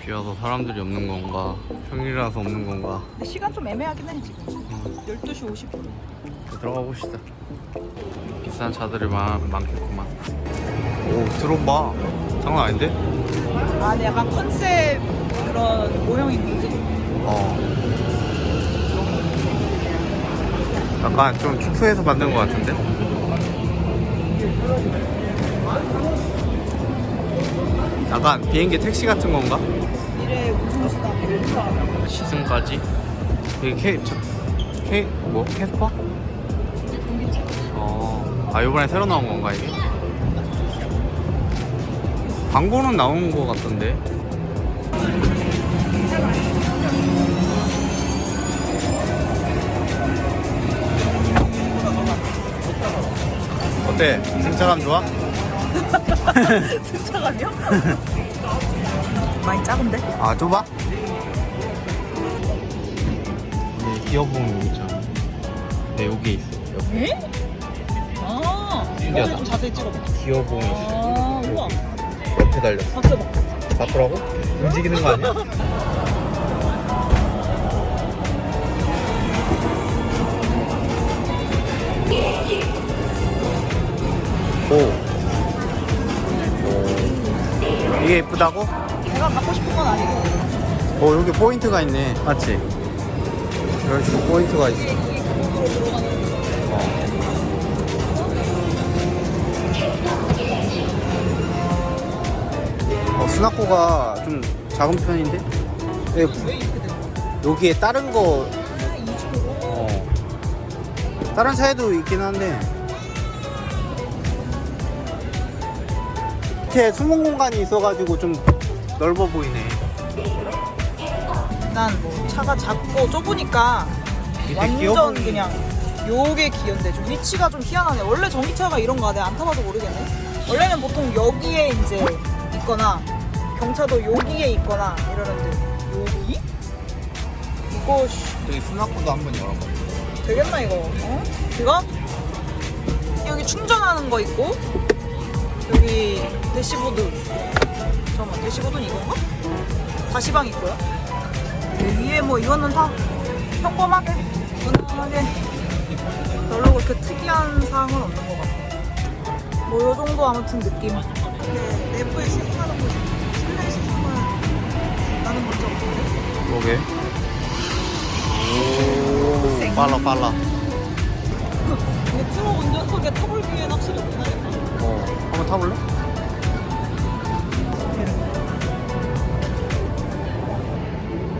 비 와서 사람들이 없는 건가? 평일이라서 없는 건가? 시간 좀 애매하긴 해 지금. 12시 50분. 들어가 봅시다 비싼 차들이 많, 많겠구만 오 드론 봐 장난 아닌데? 아 근데 약간 컨셉 그런 모형인 거지 어 약간 좀 축소해서 만든 것 같은데? 약간 비행기 택시 같은 건가? 미래 우승수다 시승까지? 여기 K, 저, K, 뭐, 캐스퍼? 어, 아, 요번에 새로 나온 건가, 이게? 광고는 나온 것 같던데. 어때? 승차감 좋아? 승차감이요? 많이 작은데? 아, 좁아? 네, 기어봉 여기 있잖아. 네, 여기 있어. 여기. 에? 아 신기하다. 자세히 찍어봐 기어봉이 있어. 아 우와 옆에 달렸어. 박수 봐 바꾸라고? 움직이는 거 아니야? 오. 오. 이게 예쁘다고? 내가 갖고 싶은 건 아니고 어 여기 포인트가 있네 맞지? 식으로 포인트가 있어 어. 어, 스나코가 좀 작은 편인데? 예? 여기에 다른 거 어. 다른 차에도 있긴 한데 밑에 숨은 공간이 있어가지고 좀 넓어 보이네 난뭐 차가 작고 좁으니까 완전 기어봉이 그냥 요게 기어인데 좀 위치가 좀 희한하네 원래 전기차가 이런가 내가 안 타봐서 모르겠네 원래는 보통 여기에 이제 있거나 경차도 여기에 있거나 이러는데 여기? 이거 씨, 여기 스나코도 한번 열어봐 되겠나 이거 어? 이거? 여기 충전하는 거 있고 여기 대시보드 잠깐만 대시보드는 이건가? 다시방 있고요 여기 위에 뭐 이거는 다 평범하게 무난하게 별로 그렇게 특이한 사항은 없는 것 같아 뭐요 정도 아무튼 느낌 이렇게 내부에 시승하는 거지 나는 없는데? 뭐게? 오 빨라 빨라. 근데 트럭 운전석에 타볼 기회는 확실히 못하겠다 어 한번 타볼래?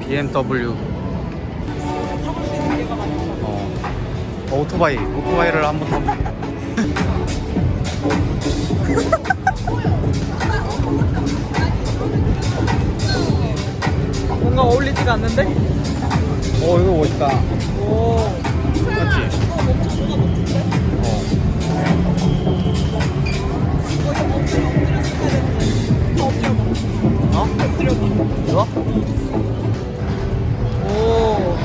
BMW 타볼 수 있는 기회가 많이 없어. 어. 어, 오토바이 오토바이를 한번 타볼게 뭔가 어울리지가 않는데? 어 이거 멋있다 오. 맞지? 어? 어. 이거 엎드려, 엎드려 주면 되는데. 더 엎드려 봐. 어? 엎드려 봐. 이거? 오.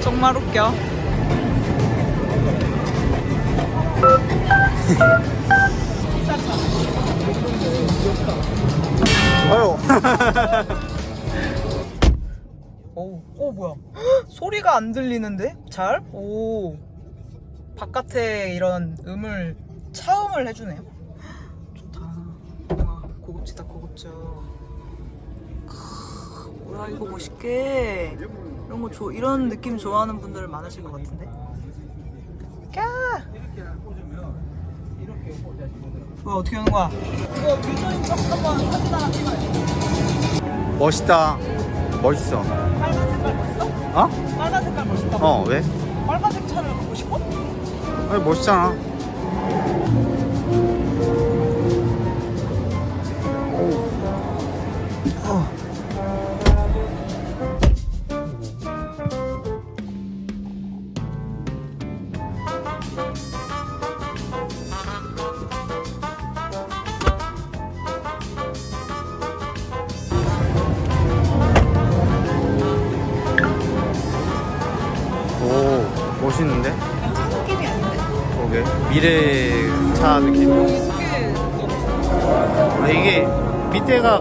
정말 웃겨. 아유 오, 오 뭐야? 헉, 소리가 안 들리는데? 잘? 오. 바깥에 이런 음을 차음을 해주네요. 좋다. 와, 고급지다 고급져. 크, 뭐야 이거 멋있게. 이런 거 좋, 이런 느낌 좋아하는 분들 많으실 것 같은데. 까. 뭐야 어떻게 하는 거야? 이거 척 한번 사진 하나 찍어요. 멋있다 멋있어 빨간 색깔 멋있어? 어? 빨간 색깔 멋있다. 어 왜? 빨간색 차를 갖고 싶어? 아니 멋있잖아 멋있는데? 차 느낌이 아닌데? 그게 미래 차 느낌. 아, 이게 밑에가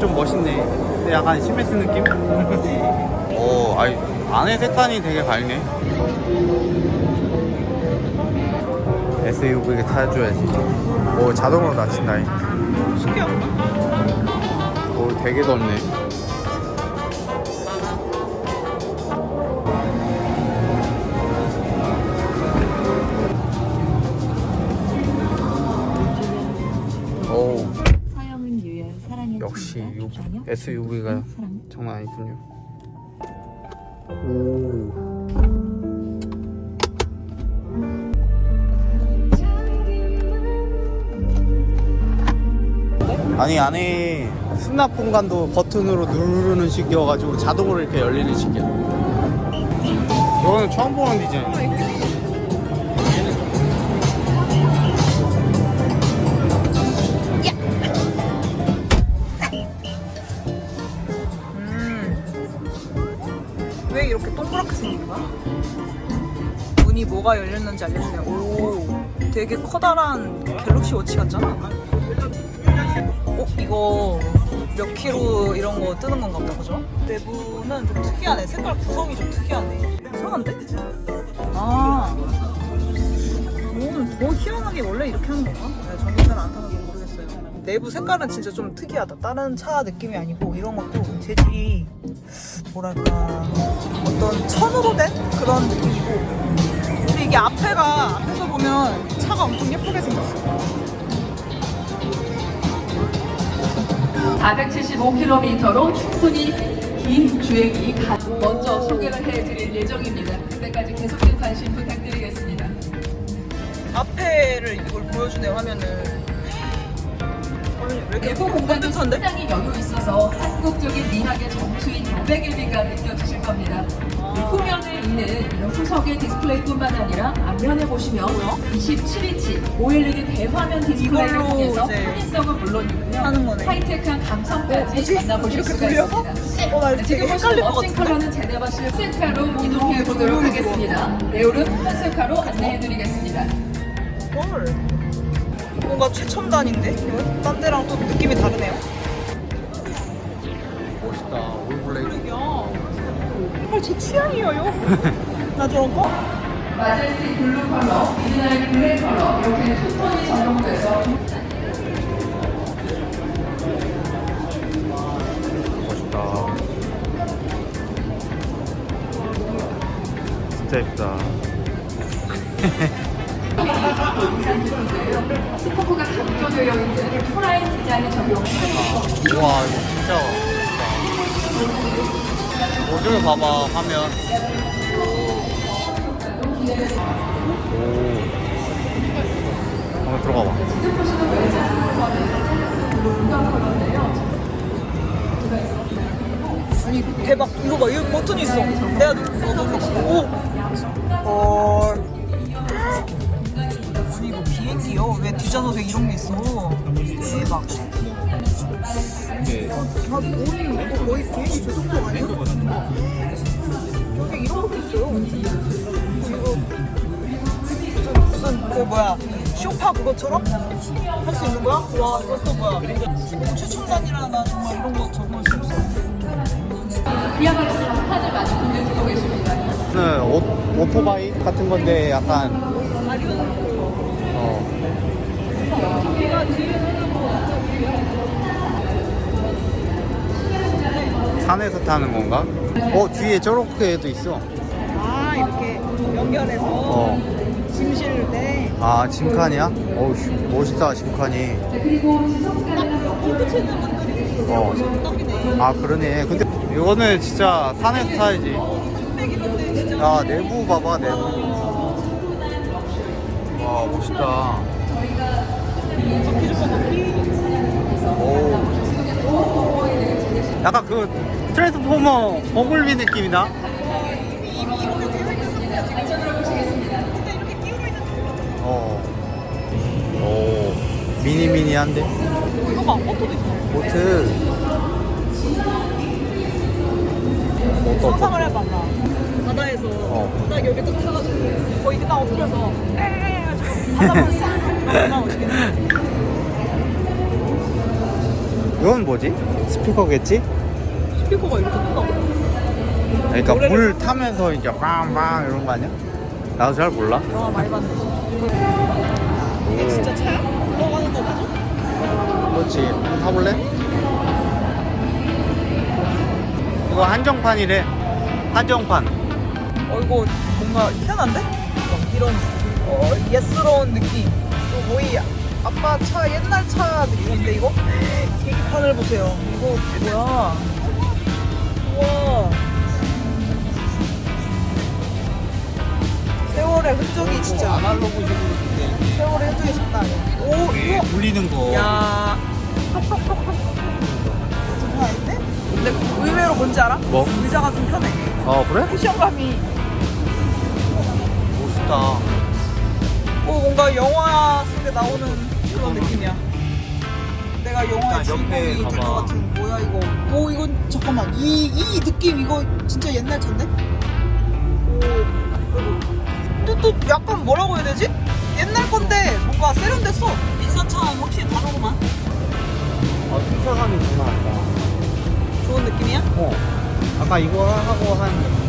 좀 멋있네. 근데 약간 시멘트 느낌? 오, 아이 안에 색감이 되게 밝네. SUV 타줘야지. 오, 자동으로 닫힌다. 신기하구나. 오, 되게 덥네. SUV가 사랑 장난 아니군요. 오. 아니 안에 수납 공간도 버튼으로 누르는 식이어가지고 자동으로 이렇게 열리는 식이야. 이거는 처음 보는 디자인. 왜 이렇게 동그랗게 생긴 거야? 문이 뭐가 열렸는지 알려주네요. 오, 되게 커다란 갤럭시 워치 같잖아. 어, 이거 몇 킬로 이런 거 뜨는 건가 보다, 그죠? 내부는 좀 특이하네. 색깔 구성이 좀 특이하네. 이상한데? 아, 오늘 더 희한하게 원래 이렇게 하는 건가? 네, 저는 잘안 타서 모르겠어요. 내부 색깔은 진짜 좀 특이하다. 다른 차 느낌이 아니고 이런 것도 재질이 뭐랄까 어떤 천으로 된 그런 느낌이고 근데 이게 앞에가 앞에서 보면 차가 엄청 예쁘게 생겼어 475km로 충분히 긴 주행이 가 먼저 소개를 해드릴 예정입니다. 그때까지 계속된 관심 부탁드리겠습니다. 앞에를 이걸 보여주네 이렇게 내부 공간도? 상당히 여유 있어서 한국적인 미학의 정수인 노백일미가 느껴지실 겁니다. 이 후면에 있는 이런 후석의 디스플레이뿐만 아니라 앞면에 보시면 27인치 OLED 대화면 디스플레이를 이걸로 통해서 이제 편의성은 물론이고요. 거네. 하이테크한 감성까지 뭐지? 만나보실 수가? 있습니다. 어, 나 네, 되게 지금 보시는 헷갈릴 것 멋진 같은데? 컬러는 제네바실 센카로 이동해 보도록 하겠습니다. 레오는 펜셀카로 안내해드리겠습니다. 헐 뭔가 최첨단인데? 이거? 딴 데랑 또 느낌이 다르네요 멋있다. 올블레이드. 정말 제 취향이에요 나 저런 거? 마젤티 블루 컬러, 미드나잇 블랙 컬러 이렇게 투톤이 적용돼서 멋있다. 진짜 예쁘다. 스코프가 강조되어 있는 프라임 디자인을 적용해서 우와, 이거 진짜 멋있다. 모듈 봐봐, 화면. 오. 한번 들어가 봐. 아니 대박 이거 봐 여기 버튼이 있어 내가 누르고 오 헐. 아니 이거 비행기요? 왜 뒷좌석에 이런 게 있어 대박 이게 아 거의 이거 거의 비행기 저 정도 아니야? 여기 이런 것도 있어요 이거 무슨 무슨 그 뭐야 쇼파 그것처럼 할 수 있는 거야? 와 이것도 뭐야 너무 최첨단이라 나 정말 이런 거수 없어 그야말로 간판을 많이 보내주고 계십니다. 오토바이 같은 건데 약간 아 이거 어, 산에서 타는 건가? 어 뒤에 저렇게도 있어. 아 이렇게 연결해서 어. 짐 실을 때 아 짐칸이야? 어우 씨, 멋있다 짐칸이. 컴퓨터는 분들이 어. 아 그러네. 근데 이거는 진짜 산에서 타야지. 백 이런데 진짜 야 내부 봐봐 내부. 와 멋있다. 오. 약간 그 트랜스포머 버글비 느낌이다. 어. 오. 미니 미니한데. 이거 봐 버터도 있어 보트. 상상을 해봐 나 바다에서. 어. 딱 여기 딱 타가지고 거의 딱 엎드려서 해가지고 싹. 이건 뭐지? 스피커겠지? 스피커가 이렇게 크다고? 그러니까 노래를 불 타면서 이제 빵빵 이런 거 아니야? 나도 잘 몰라. 영화 많이 봤네. 이게 진짜 차야? 들어가는 거 맞아? 그렇지. 한번 타볼래? 이거 한정판이래. 한정판. 어 이거 뭔가 희한한데? 막 이런 어, 예스러운 느낌. 이거 거의 아빠 차 옛날 차 느낌인데 이거? 계기판을 보세요. 이거 뭐야? 우와. 세월의 흔적이 진짜 아날로그식으로 세월의 흔적이 장난 아니야. 오 이게 이거 돌리는 거. 야. 장난 아닌데? 근데 의외로 뭔지 알아? 뭐? 의자가 좀 편해. 어 그래? 쿠션감이 멋있다. 오 뭔가 영화 속에 나오는 그런 느낌이야. 내가 영화의 주인공이 될것 가봐. 같은 뭐야 이거? 오 이건 잠깐만 이 이 느낌 이거 진짜 옛날 차인데? 오또 또 약간 뭐라고 해야 되지? 옛날 건데 뭔가 세련됐어. 비싼 차는 확실히 다르구만. 어 승차감이 장난 아니다. 좋은 느낌이야? 어. 아까 이거 하고 한.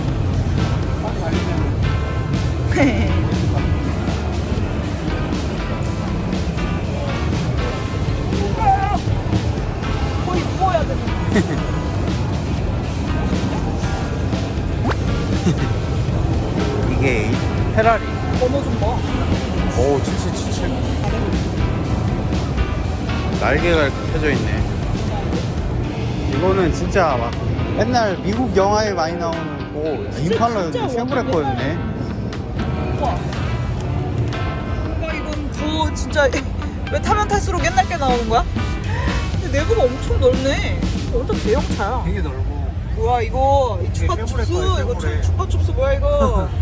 날개가 이렇게 펴져 있네. 이거는 진짜 막 옛날 미국 영화에 많이 나오는 오 임팔라였네 쉐보레 거였네. 우와. 뭔가 이건 더 진짜 왜 타면 탈수록 옛날 게 나오는 거야? 근데 내부가 엄청 넓네. 완전 대형 차야. 되게 넓고. 뭐야 이거 이 쉐보레 추파춥스 거야, 이거 쉐보레. 추- 추파춥스 뭐야 이거?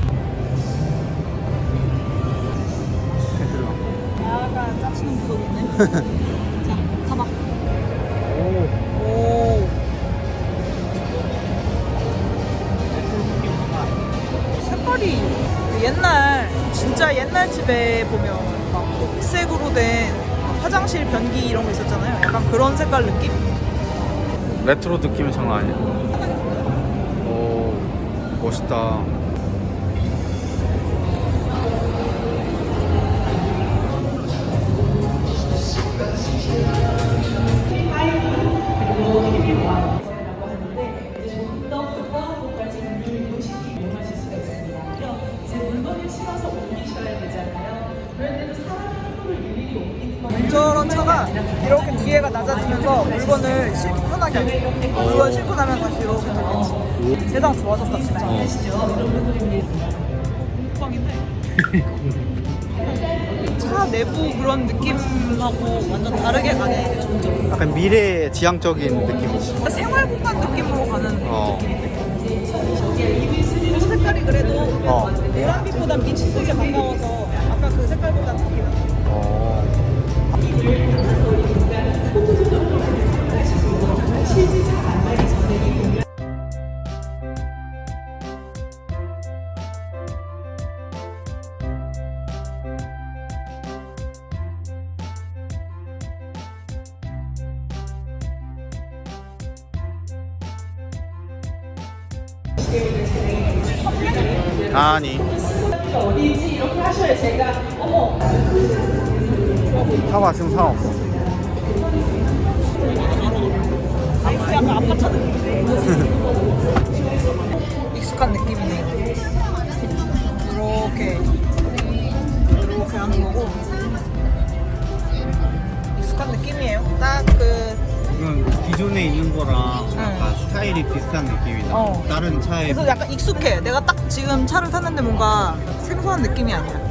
약간 짜치는 구석이 있네. 옛날 진짜 옛날 집에 보면 막 녹색으로 된 화장실 변기 이런 거 있었잖아요. 약간 그런 색깔 느낌? 레트로 느낌이 장난 아니야. 오 멋있다. 이렇게 뒤에가 낮아지면서 물건을 싣기 편하게 물건 싣고 나면 다시 이렇게 되겠지. 세상 좋아졌다 진짜. 공방인데. 차 내부 그런 느낌하고 완전 다르게 가네 점점. 약간 미래 지향적인 느낌이지. 그러니까 생활 공간 느낌으로 가는 어. 이 색깔이 그래도 어. 노란빛보다 빛이 되게 반가워서 아까 그 색깔보다 느낌. 어. 아니. 타봤으면 상관없어. 아이스 약간 아파트 느낌. 익숙한 느낌이네. 이렇게 이렇게 하는 거고 익숙한 느낌이에요. 딱그 이건 기존에 있는 거랑 응. 약간 스타일이 비슷한 느낌이다. 어. 다른 차에 그래서 약간 익숙해. 내가 딱 지금 차를 탔는데 뭔가 생소한 느낌이 아니야.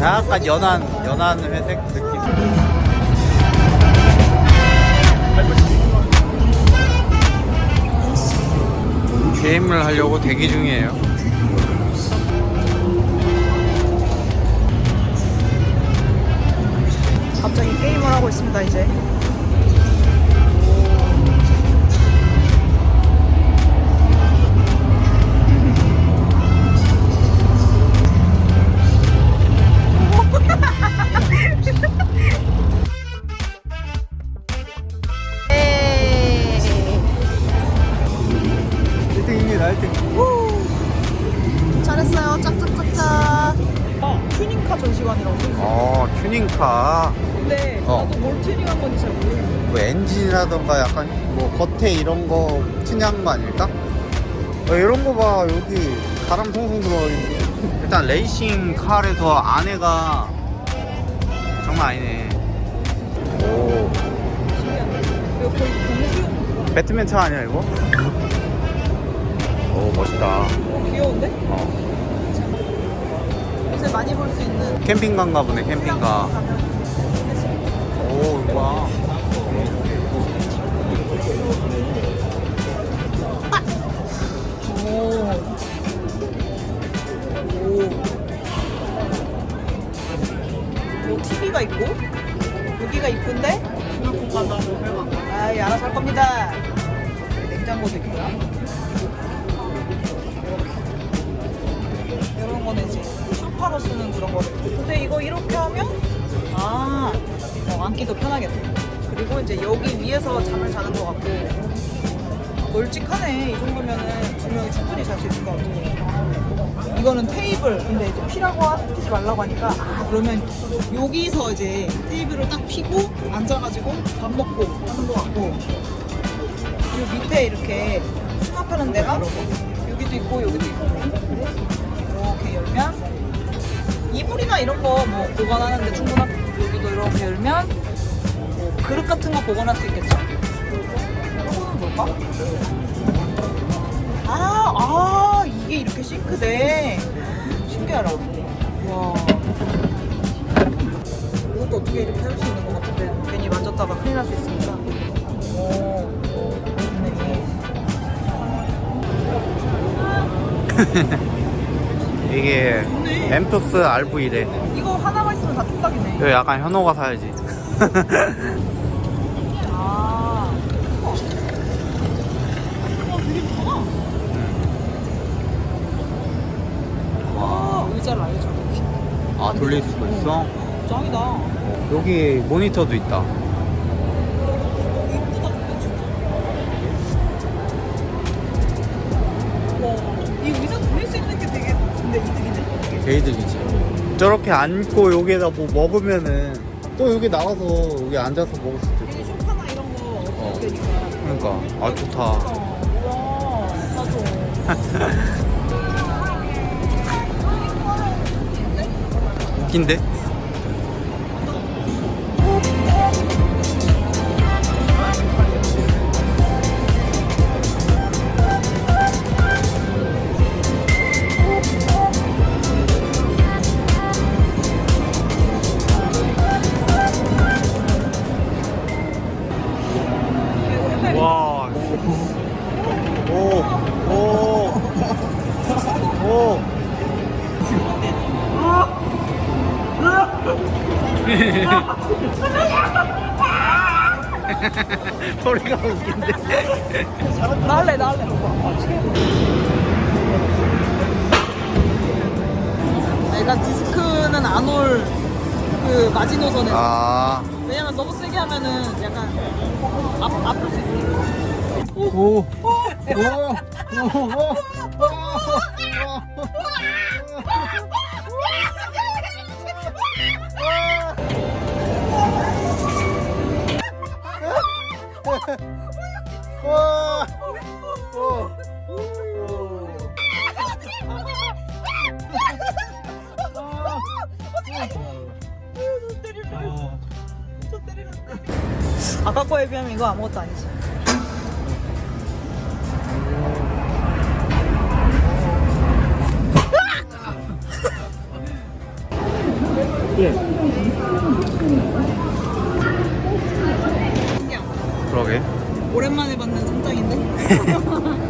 약간 연한 연한 회색 느낌. 게임을 하려고 대기 중이에요. 갑자기 게임을 하고 있습니다 이제. 이런 거 튜닝한 거 아닐까? 어, 이런 거 봐 여기 바람 통통 들어 일단 레이싱 카에서 안에가 장난 아니네 오? 배트맨 차 아니야 이거? 오 멋있다 어, 귀여운데? 어. 요새 많이 볼 수 있는 캠핑카인가 보네 캠핑카 오 이거 봐 오. 오. 오, TV가 있고, 여기가 이쁜데? 아이, 알아서 할 겁니다. 냉장고도 있고요. 이런 거는 이제 쇼파로 쓰는 그런 거를. 근데 이거 이렇게 하면, 아, 어, 앉기도 편하겠네. 그리고 이제 여기 위에서 잠을 자는 것 같고, 널찍하네. 이 정도면은 두 명이 충분히 잘 수 있을 것 같고. 이거는 테이블. 근데 이제 피라고 하, 피지 말라고 하니까 아 그러면 여기서 이제 테이블을 딱 피고 앉아가지고 밥 먹고 하는 것 같고. 그리고 밑에 이렇게 수납하는 데가 여기도 있고 여기도 있고. 이렇게 열면 이불이나 이런 거 뭐 보관하는데 충분하고 여기도 이렇게 열면 뭐 그릇 같은 거 보관할 수 있겠죠. 뭘까? 아, 아, 이게 이렇게 싱크대. 신기하다. 와. 이것도 어떻게 이렇게 할 수 있는 것 같은데, 괜히 만졌다가 큰일 날 수 있으니까. 오, 좋네. 이게 좋네. 엠토스 RV래 이거 하나만 있으면 다 뚝딱이네. 이거 약간 현호가 사야지 아. 우와. 우와, 되게 좋아. 아예 저렇게. 아 돌릴 수가 있어? 짱이다. 여기 모니터도 있다 이쁘다 근데 진짜. 와, 이 의자 돌릴 수 있는 게 되게 근데 이득이네. 개이득이지 저렇게 앉고 여기에다 뭐 먹으면은 또 여기 나가서 여기 앉아서 먹을 수도 있고 소파나 이런 거 어. 그러니까 아 좋다 와, 사줘. 웃긴데? 오. 오. 오. 오. 와. 오. 아까 거에 비하면 이거 아무것도 아니지. 신기하다. 그러게. 오랜만에 받는 상장인데?